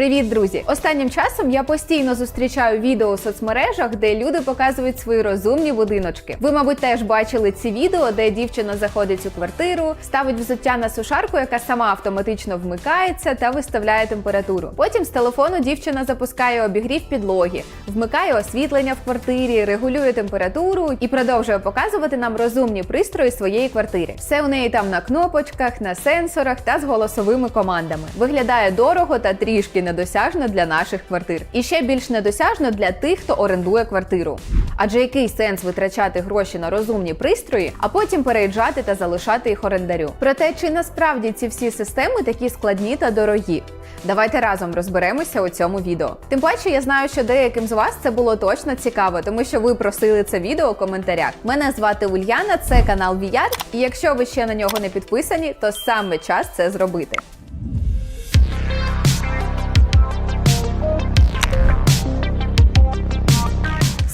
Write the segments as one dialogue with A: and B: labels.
A: Привіт, друзі! Останнім часом я постійно зустрічаю відео у соцмережах, де люди показують свої розумні будиночки. Ви, мабуть, теж бачили ці відео, де дівчина заходить у квартиру, ставить взуття на сушарку, яка сама автоматично вмикається та виставляє температуру. Потім з телефону дівчина запускає обігрів підлоги, вмикає освітлення в квартирі, регулює температуру і продовжує показувати нам розумні пристрої своєї квартири. Все у неї там на кнопочках, на сенсорах та з голосовими командами. Виглядає дорого та трішки недосяжно для наших квартир. І ще більш недосяжно для тих, хто орендує квартиру. Адже який сенс витрачати гроші на розумні пристрої, а потім переїжджати та залишати їх орендарю? Проте чи насправді ці всі системи такі складні та дорогі? Давайте разом розберемося у цьому відео. Тим паче, я знаю, що деяким з вас це було точно цікаво, тому що ви просили це відео у коментарях. Мене звати Ульяна, це канал VR, і якщо ви ще на нього не підписані, то саме час це зробити.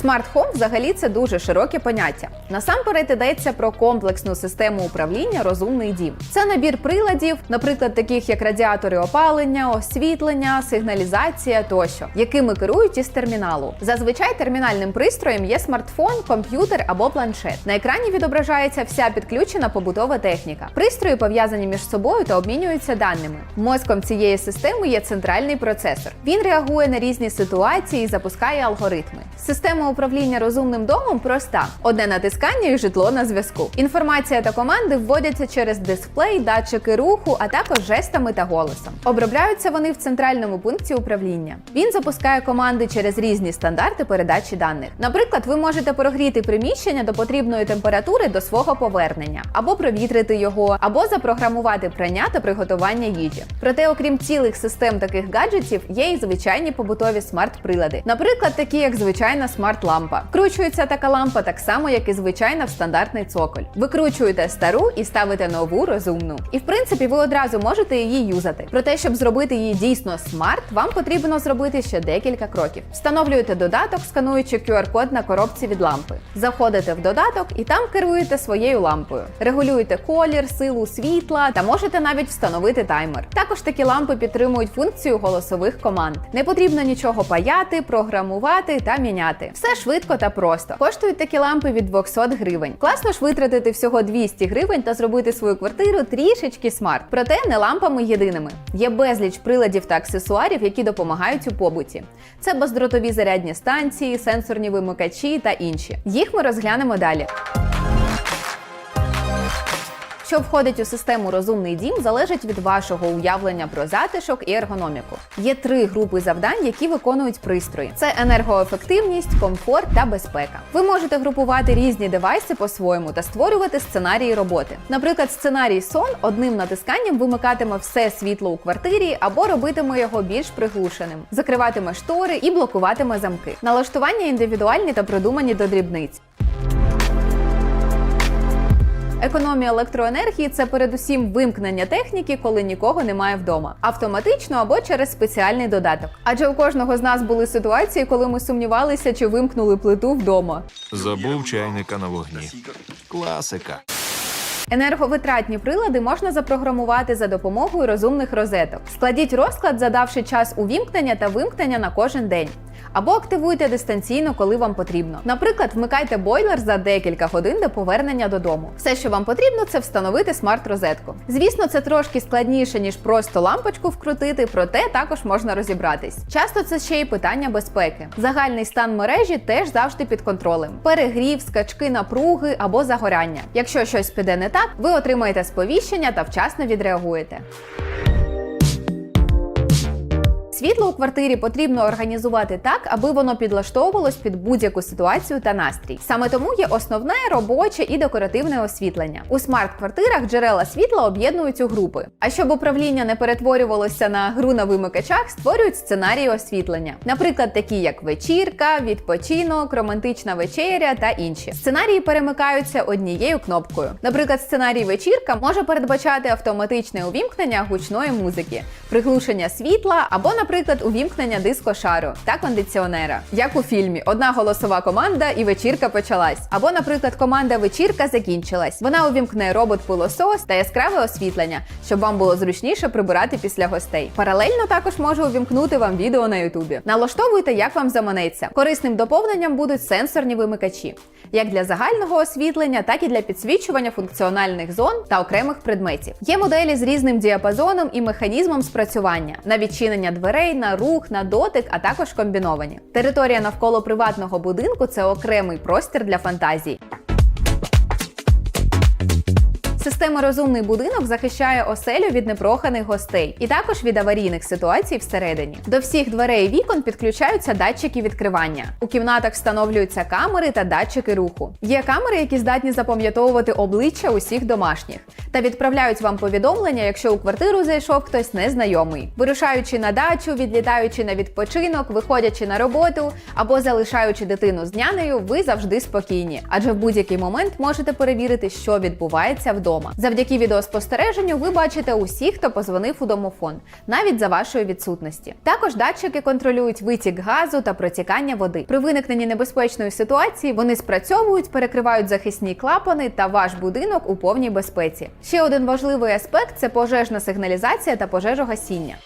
A: Смарт Home взагалі це дуже широке поняття. Насамперед йдеться про комплексну систему управління розумний дім. Це набір приладів, наприклад, таких як радіатори опалення, освітлення, сигналізація тощо, якими керують із терміналу. Зазвичай термінальним пристроєм є смартфон, комп'ютер або планшет. На екрані відображається вся підключена побутова техніка. Пристрої пов'язані між собою та обмінюються даними. Мозком цієї системи є центральний процесор. Він реагує на різні ситуації і запускає алгоритми. Система управління розумним домом проста: одне натискання і житло на зв'язку. Інформація та команди вводяться через дисплей, датчики руху, а також жестами та голосом. Обробляються вони в центральному пункті управління. Він запускає команди через різні стандарти передачі даних. Наприклад, ви можете прогріти приміщення до потрібної температури до свого повернення, або провітрити його, або запрограмувати прання та приготування їжі. Проте, окрім цілих систем таких гаджетів, є і звичайні побутові смарт-прилади, наприклад, такі як звичайна смарт-лампа. Вкручується така лампа так само, як і звичайна в стандартний цоколь. Викручуєте стару і ставите нову розумну. І в принципі, ви одразу можете її юзати. Проте, щоб зробити її дійсно смарт, вам потрібно зробити ще декілька кроків. Встановлюєте додаток, скануючи QR-код на коробці від лампи. Заходите в додаток і там керуєте своєю лампою. Регулюєте колір, силу світла та можете навіть встановити таймер. Також такі лампи підтримують функцію голосових команд. Не потрібно нічого паяти, програмувати та міняти. Все швидко та просто. Коштують такі лампи від 200 гривень. Класно ж витратити всього 200 гривень та зробити свою квартиру трішечки смарт. Проте не лампами єдиними. Є безліч приладів та аксесуарів, які допомагають у побуті. Це бездротові зарядні станції, сенсорні вимикачі та інші. Їх ми розглянемо далі. Що входить у систему розумний дім, залежить від вашого уявлення про затишок і ергономіку. Є три групи завдань, які виконують пристрої: це енергоефективність, комфорт та безпека. Ви можете групувати різні девайси по-своєму та створювати сценарії роботи. Наприклад, сценарій сон одним натисканням вимикатиме все світло у квартирі або робитиме його більш приглушеним, закриватиме штори і блокуватиме замки. Налаштування індивідуальні та продумані до дрібниць. Економія електроенергії це передусім вимкнення техніки, коли нікого немає вдома, автоматично або через спеціальний додаток. Адже у кожного з нас були ситуації, коли ми сумнівалися, чи вимкнули плиту вдома.
B: Забув чайника на вогні. Класика.
A: Енерговитратні прилади можна запрограмувати за допомогою розумних розеток. Складіть розклад, задавши час увімкнення та вимкнення на кожен день. Або активуйте дистанційно, коли вам потрібно. Наприклад, вмикайте бойлер за декілька годин до повернення додому. Все, що вам потрібно, це встановити смарт-розетку. Звісно, це трошки складніше, ніж просто лампочку вкрутити, проте також можна розібратись. Часто це ще й питання безпеки. Загальний стан мережі теж завжди під контролем. Перегрів, скачки напруги або загоряння. Якщо щось піде не так, ви отримаєте сповіщення та вчасно відреагуєте. Світло у квартирі потрібно організувати так, аби воно підлаштовувалось під будь-яку ситуацію та настрій. Саме тому є основне робоче і декоративне освітлення. У смарт-квартирах джерела світла об'єднують у групи. А щоб управління не перетворювалося на гру на вимикачах, створюють сценарії освітлення. Наприклад, такі як вечірка, відпочинок, романтична вечеря та інші. Сценарії перемикаються однією кнопкою. Наприклад, сценарій вечірка може передбачати автоматичне увімкнення гучної музики, приглушення світла або, наприклад, наприклад, увімкнення дискошару та кондиціонера, як у фільмі Одна голосова команда і вечірка почалась. Або, наприклад, команда вечірка закінчилась. Вона увімкне робот-пилосос та яскраве освітлення, щоб вам було зручніше прибирати після гостей. Паралельно також може увімкнути вам відео на Ютубі. Налаштовуйте, як вам заманеться. Корисним доповненням будуть сенсорні вимикачі, як для загального освітлення, так і для підсвічування функціональних зон та окремих предметів. Є моделі з різним діапазоном і механізмом спрацювання на відчинення дверей, на рух, на дотик, а також комбіновані. Територія навколо приватного будинку це окремий простір для фантазій. Система розумний будинок захищає оселю від непроханих гостей і також від аварійних ситуацій всередині. До всіх дверей і вікон підключаються датчики відкривання. У кімнатах встановлюються камери та датчики руху. Є камери, які здатні запам'ятовувати обличчя усіх домашніх та відправляють вам повідомлення, якщо у квартиру зайшов хтось незнайомий, вирушаючи на дачу, відлітаючи на відпочинок, виходячи на роботу або залишаючи дитину з нянею, ви завжди спокійні, адже в будь-який момент можете перевірити, що відбувається вдома. Завдяки відеоспостереженню ви бачите усіх, хто позвонив у домофон, навіть за вашої відсутності. Також датчики контролюють витік газу та протікання води. При виникненні небезпечної ситуації вони спрацьовують, перекривають захисні клапани та ваш будинок у повній безпеці. Ще один важливий аспект це пожежна сигналізація та пожежогасіння.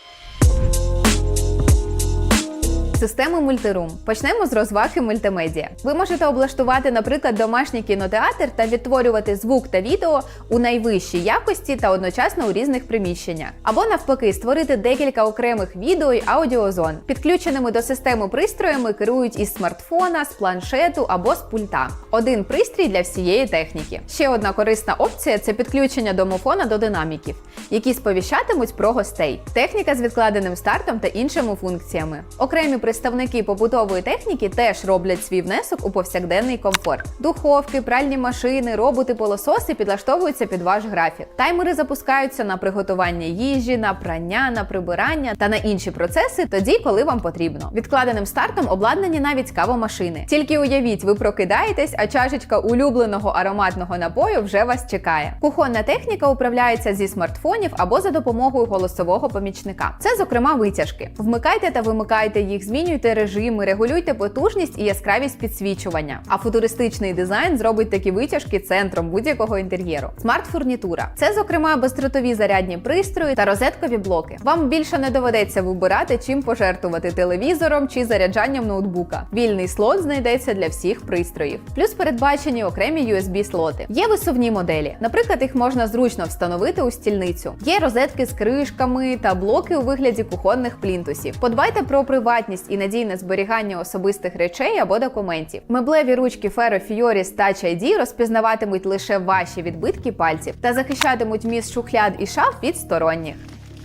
A: Системи мультирум. Почнемо з розваги мультимедіа. Ви можете облаштувати, наприклад, домашній кінотеатр та відтворювати звук та відео у найвищій якості та одночасно у різних приміщеннях. Або навпаки, створити декілька окремих відео й аудіозон. Підключеними до системи пристроями керують із смартфона, з планшету або з пульта. Один пристрій для всієї техніки. Ще одна корисна опція це підключення домофона до динаміків, які сповіщатимуть про гостей. Техніка з відкладеним стартом та іншими функціями. Окремі представники побутової техніки теж роблять свій внесок у повсякденний комфорт. Духовки, пральні машини, роботи, пилососи підлаштовуються під ваш графік. Таймери запускаються на приготування їжі, на прання, на прибирання та на інші процеси тоді, коли вам потрібно. Відкладеним стартом обладнані навіть кавомашини. Тільки уявіть, ви прокидаєтесь, а чашечка улюбленого ароматного напою вже вас чекає. Кухонна техніка управляється зі смартфонів або за допомогою голосового помічника. Це, зокрема, витяжки. Вмикайте та вимикайте їх, змінюйте режими, регулюйте потужність і яскравість підсвічування. А футуристичний дизайн зробить такі витяжки центром будь-якого інтер'єру. Смарт-фурнітура це, зокрема, бездротові зарядні пристрої та розеткові блоки. Вам більше не доведеться вибирати, чим пожертвувати телевізором чи заряджанням ноутбука. Вільний слот знайдеться для всіх пристроїв. Плюс передбачені окремі USB-слоти. Є висувні моделі. Наприклад, їх можна зручно встановити у стільницю. Є розетки з кришками та блоки у вигляді кухонних плінтусів. Подбайте про приватність і надійне зберігання особистих речей або документів. Меблеві ручки Ferro Fiori з Touch ID розпізнаватимуть лише ваші відбитки пальців та захищатимуть міст шухляд і шаф від сторонніх.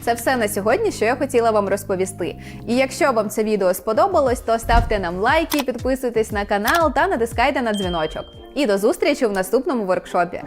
A: Це все на сьогодні, що я хотіла вам розповісти. І якщо вам це відео сподобалось, то ставте нам лайки, підписуйтесь на канал та натискайте на дзвіночок. І до зустрічі в наступному воркшопі.